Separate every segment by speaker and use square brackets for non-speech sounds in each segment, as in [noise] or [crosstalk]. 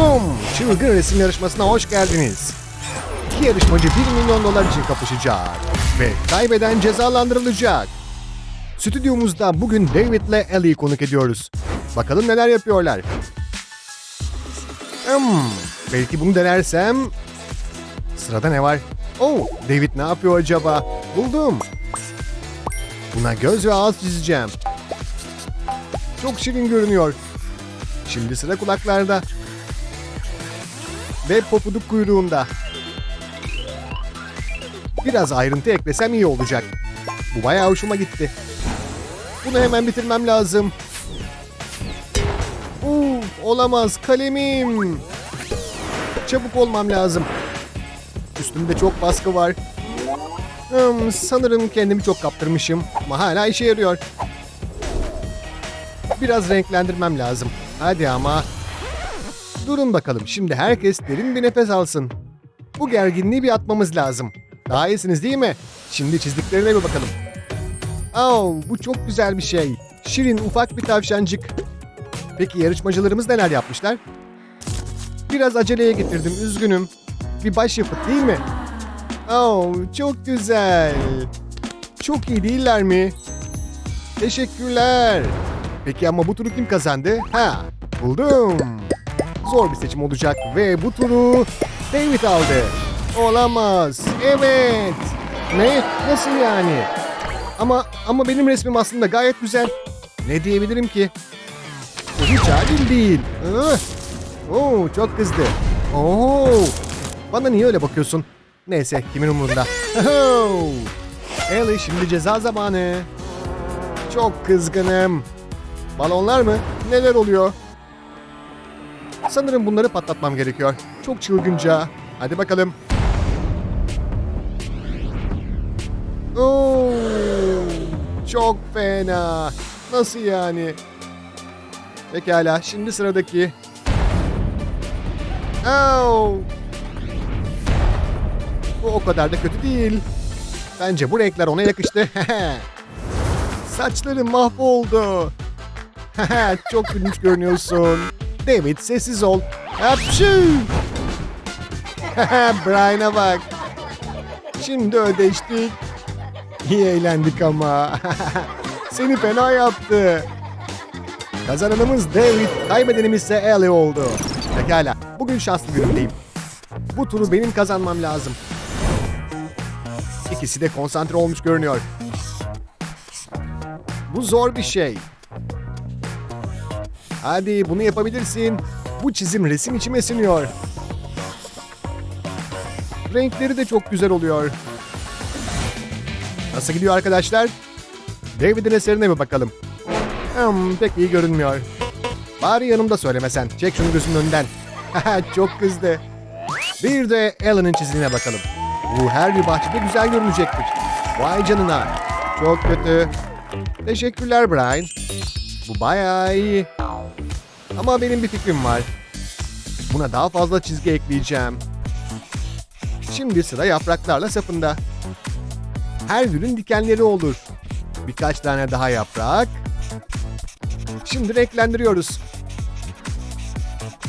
Speaker 1: Bum! Çılgın resim yarışmasına hoş geldiniz. İki yarışmacı 1 milyon dolar için kapışacak. Ve kaybeden cezalandırılacak. Stüdyomuzda bugün David'le Ellie'yi konuk ediyoruz. Bakalım neler yapıyorlar. Hmm, belki bunu denersem... Sırada ne var? Oh, David ne yapıyor acaba? Buldum. Buna göz ve ağız çizeceğim. Çok şirin görünüyor. Şimdi sıra kulaklarda. Ve popuduk kuyruğunda. Biraz ayrıntı eklesem iyi olacak. Bu bayağı hoşuma gitti. Bunu hemen bitirmem lazım. Uf, olamaz kalemim. Çabuk olmam lazım. Üstümde çok baskı var. Hmm, sanırım kendimi çok kaptırmışım ama hala işe yarıyor. Biraz renklendirmem lazım. Hadi ama. Durun bakalım. Şimdi herkes derin bir nefes alsın. Bu gerginliği bir atmamız lazım. Daha iyisiniz değil mi? Şimdi çizdiklerine bir bakalım. Oh, bu çok güzel bir şey. Şirin ufak bir tavşancık. Peki yarışmacılarımız neler yapmışlar? Biraz aceleye getirdim, üzgünüm. Bir başyapıt değil mi? Oh, çok güzel. Çok iyi değiller mi? Teşekkürler. Peki ama bu turu kim kazandı? Ha, buldum. Zor bir seçim olacak ve bu turu David aldı. Olamaz. Evet. Ne? Nasıl yani? Ama ama benim resmim aslında gayet güzel. Ne diyebilirim ki? Bu hiç adil değil. Oo, çok kızdı. Oo. Bana niye öyle bakıyorsun? Neyse, kimin umurunda? Ellie şimdi ceza zamanı. Çok kızgınım. Balonlar mı? Neler oluyor? Sanırım bunları patlatmam gerekiyor. Çok çılgınca. Hadi bakalım. Oo, çok fena. Nasıl yani? Pekala, şimdi sıradaki. Oh. Bu o kadar da kötü değil. Bence bu renkler ona yakıştı. [laughs] Saçlarım mahvoldu. [laughs] Çok gülünç görünüyorsun. David sessiz ol. Hapşu. [laughs] Brian'a bak. Şimdi ödeştik. İyi eğlendik ama. [laughs] Seni fena yaptı. Kazananımız David, kaybedenimiz ise Ellie oldu. Pekala, bugün şanslı günümdeyim. Bu turu benim kazanmam lazım. İkisi de konsantre olmuş görünüyor. Bu zor bir şey. Hadi bunu yapabilirsin. Bu çizim resim içime siniyor. Renkleri de çok güzel oluyor. Nasıl gidiyor arkadaşlar? David'in eserine bir bakalım. Hmm, pek iyi görünmüyor. Bari yanımda söylemesen. Çek şunu gözümün önünden. [laughs] çok kızdı. Bir de Alan'ın çizimine bakalım. Bu her bir bahçede güzel görünecektir. Vay canına. Çok kötü. Teşekkürler Brian. Bu bayağı iyi. Ama benim bir fikrim var. Buna daha fazla çizgi ekleyeceğim. Şimdi sıra yapraklarla sapında. Her gülün dikenleri olur. Birkaç tane daha yaprak. Şimdi renklendiriyoruz.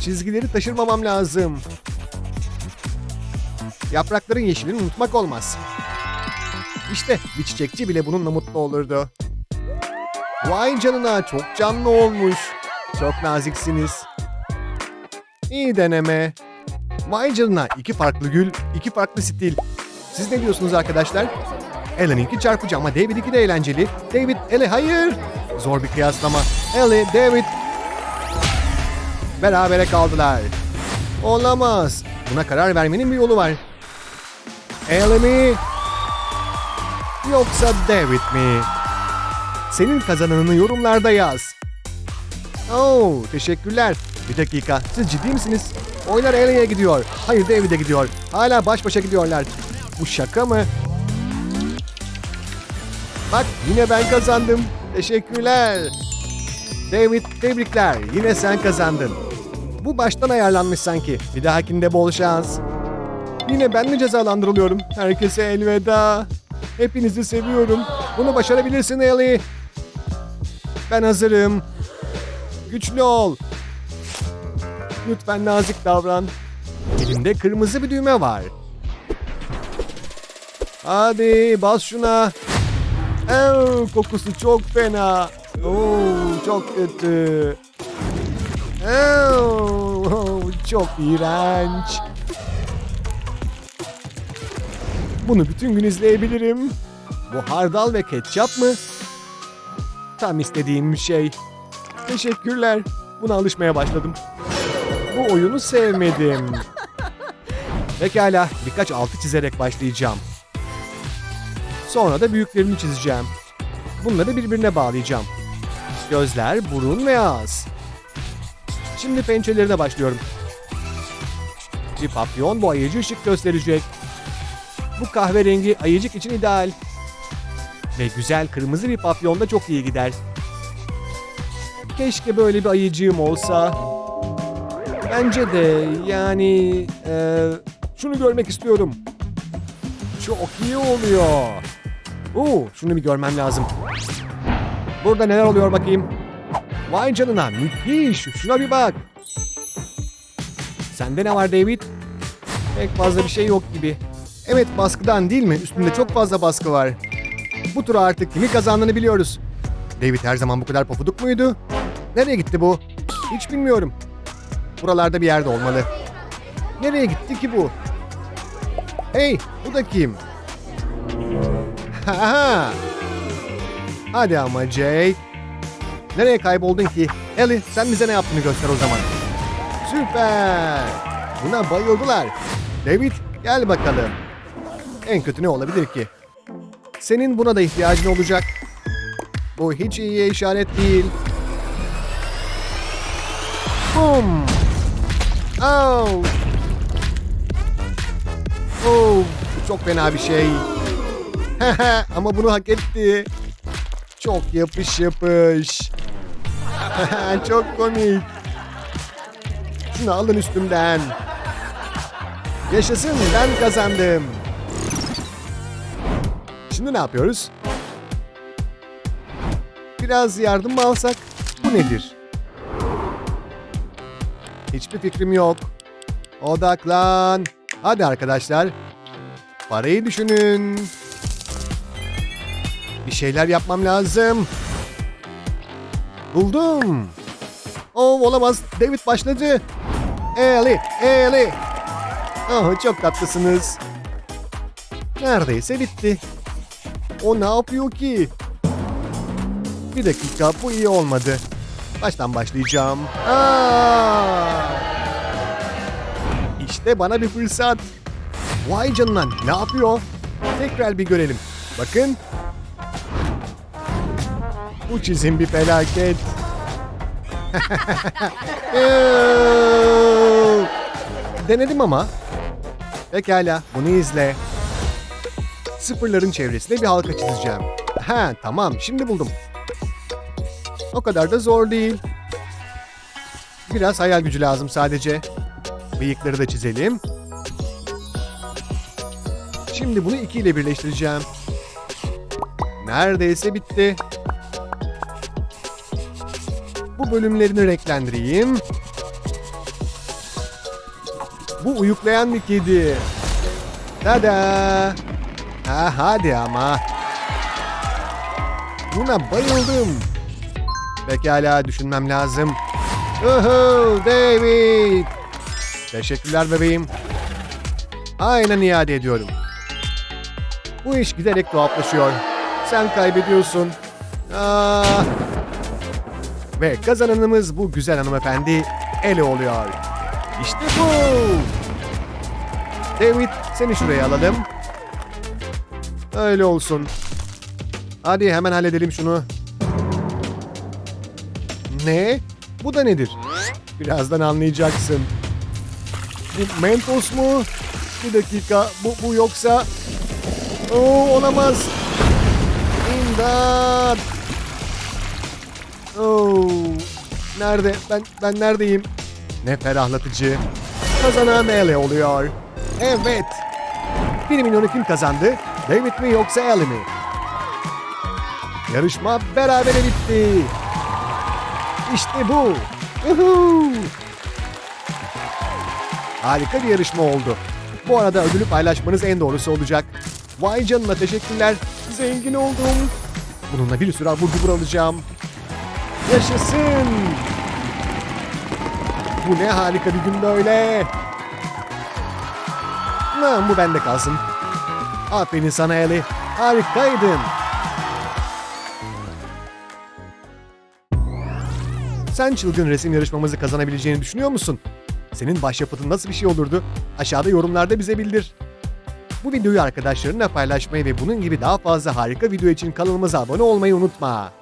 Speaker 1: Çizgileri taşırmamam lazım. Yaprakların yeşilini unutmak olmaz. İşte bir çiçekçi bile bununla mutlu olurdu. Vay canına çok canlı olmuş. Çok naziksiniz. İyi deneme. Vay iki farklı gül, iki farklı stil. Siz ne diyorsunuz arkadaşlar? Ellen'inki çarpıcı ama David'inki de eğlenceli. David, Ellie hayır. Zor bir kıyaslama. Ellie, David. Berabere kaldılar. Olamaz. Buna karar vermenin bir yolu var. Ellie mi? Yoksa David mi? Senin kazananını yorumlarda yaz. Oo, teşekkürler. Bir dakika, siz ciddi misiniz? Oylar Ellie'ye gidiyor. Hayır David'e gidiyor. Hala baş başa gidiyorlar. Bu şaka mı? Bak yine ben kazandım. Teşekkürler. David tebrikler. Yine sen kazandın. Bu baştan ayarlanmış sanki. Bir dahakinde bol şans. Yine ben mi cezalandırılıyorum? Herkese elveda. Hepinizi seviyorum. Bunu başarabilirsin Ellie. Ben hazırım. Güçlü ol. Lütfen nazik davran. Elimde kırmızı bir düğme var. Hadi bas şuna. Ew, kokusu çok fena. Oo, çok kötü. Ew, çok iğrenç. Bunu bütün gün izleyebilirim. Bu hardal ve ketçap mı? Tam istediğim şey. Teşekkürler. Buna alışmaya başladım. Bu oyunu sevmedim. Pekala, birkaç altı çizerek başlayacağım. Sonra da büyüklerini çizeceğim. Bunları birbirine bağlayacağım. Gözler, burun ve ağız. Şimdi pençelerine başlıyorum. Bir papyon bu ayıcı ışık gösterecek. Bu kahverengi ayıcık için ideal. Ve güzel kırmızı bir papyon da çok iyi gider. Keşke böyle bir ayıcığım olsa. Bence de yani eee, şunu görmek istiyorum. Çok iyi oluyor. Oo, şunu bir görmem lazım. Burada neler oluyor bakayım. Vay canına müthiş. Şuna bir bak. Sende ne var David? Pek fazla bir şey yok gibi. Evet baskıdan değil mi? Üstünde çok fazla baskı var. Bu tura artık kimi kazandığını biliyoruz. David her zaman bu kadar pofuduk muydu? Nereye gitti bu? Hiç bilmiyorum. Buralarda bir yerde olmalı. Nereye gitti ki bu? Hey, bu da kim? Haha. Hadi ama Jake. Nereye kayboldun ki? Ellie sen bize ne yaptığını göster o zaman. Süper. Buna bayıldılar. David gel bakalım. En kötü ne olabilir ki? Senin buna da ihtiyacın olacak. Bu hiç iyiye işaret değil. Boom. Oh. Oh, çok fena bir şey. [laughs] Ama bunu hak etti. Çok yapış yapış. [laughs] çok komik. Şunu alın üstümden. Yaşasın ben kazandım. Şimdi ne yapıyoruz? Biraz yardım mı alsak? Bu nedir? Hiçbir fikrim yok. Odaklan. Hadi arkadaşlar. Parayı düşünün. Bir şeyler yapmam lazım. Buldum. Oh olamaz. David başladı. Ellie, Ellie. Oh, çok tatlısınız. Neredeyse bitti. O ne yapıyor ki? Bir dakika bu iyi olmadı. Baştan başlayacağım. Aa! İşte bana bir fırsat. Vay canına ne yapıyor? Tekrar bir görelim. Bakın. Bu çizim bir felaket. [laughs] Denedim ama. Pekala bunu izle. Sıfırların çevresinde bir halka çizeceğim. Ha tamam şimdi buldum. O kadar da zor değil. Biraz hayal gücü lazım sadece. Bıyıkları da çizelim. Şimdi bunu 2 ile birleştireceğim. Neredeyse bitti. Bu bölümlerini renklendireyim. Bu uyuklayan bir kedi. Tada! Ha hadi ama. Buna bayıldım. Pekala düşünmem lazım. Uhu David. Teşekkürler bebeğim. Aynen iade ediyorum. Bu iş giderek tuhaflaşıyor. Sen kaybediyorsun. Aa. Ve kazananımız bu güzel hanımefendi Ellie oluyor. İşte bu. David seni şuraya alalım. Öyle olsun. Hadi hemen halledelim şunu. Ne? Bu da nedir? Birazdan anlayacaksın. Bu Mentos mu? Bir dakika. Bu, bu yoksa... Oo, olamaz. İmdat. Oo, nerede? Ben ben neredeyim? Ne ferahlatıcı. Kazanan Ellie oluyor. Evet. 1 milyonu kim kazandı? David mi yoksa Ellie mi? Yarışma berabere bitti. İşte bu. Uhu. Harika bir yarışma oldu. Bu arada ödülü paylaşmanız en doğrusu olacak. Vay canına teşekkürler. Zengin oldum. Bununla bir sürü abur cubur alacağım. Yaşasın. Bu ne harika bir gün böyle. Lan bu bende kalsın. Aferin sana Ellie. Harikaydın. Sen çılgın resim yarışmamızı kazanabileceğini düşünüyor musun? Senin başyapıtın nasıl bir şey olurdu? Aşağıda yorumlarda bize bildir. Bu videoyu arkadaşlarınla paylaşmayı ve bunun gibi daha fazla harika video için kanalımıza abone olmayı unutma.